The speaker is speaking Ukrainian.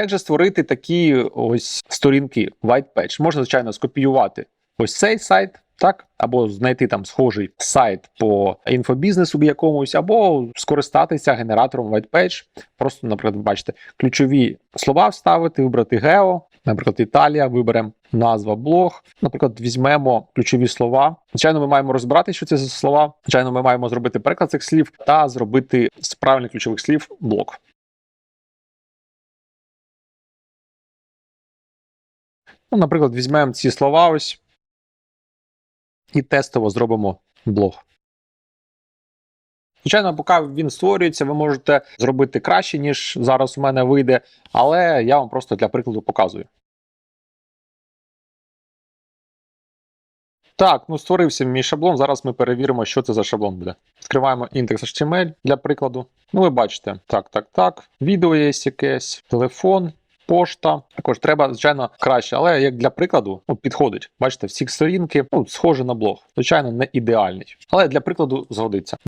Як же створити такі ось сторінки white page? Можна, звичайно, скопіювати ось цей сайт, так, або знайти там схожий сайт по інфобізнесу якомусь, або скористатися генератором white page. Просто, наприклад, бачите, ключові слова вставити, вибрати гео, наприклад, Італія, виберемо назва блог. Наприклад, візьмемо ключові слова. Звичайно, ми маємо розбирати, що це за слова. Звичайно, ми маємо зробити переклад цих слів та зробити з правильних ключових слів блок. Ну, наприклад, візьмемо ці слова ось і тестово зробимо блог. Звичайно, поки він створюється, ви можете зробити краще, ніж зараз у мене вийде, але я вам просто для прикладу показую. Так, ну створився мій шаблон. Зараз ми перевіримо, що це за шаблон буде. Відкриваємо index.html для прикладу. Ну, ви бачите, так, так, так. Відео є якесь, телефон, пошта. Також треба, звичайно, краще, але як для прикладу, ну, підходить. Бачите, всі сторінки ну, схожі на блог. Звичайно, не ідеальний. Але для прикладу згодиться.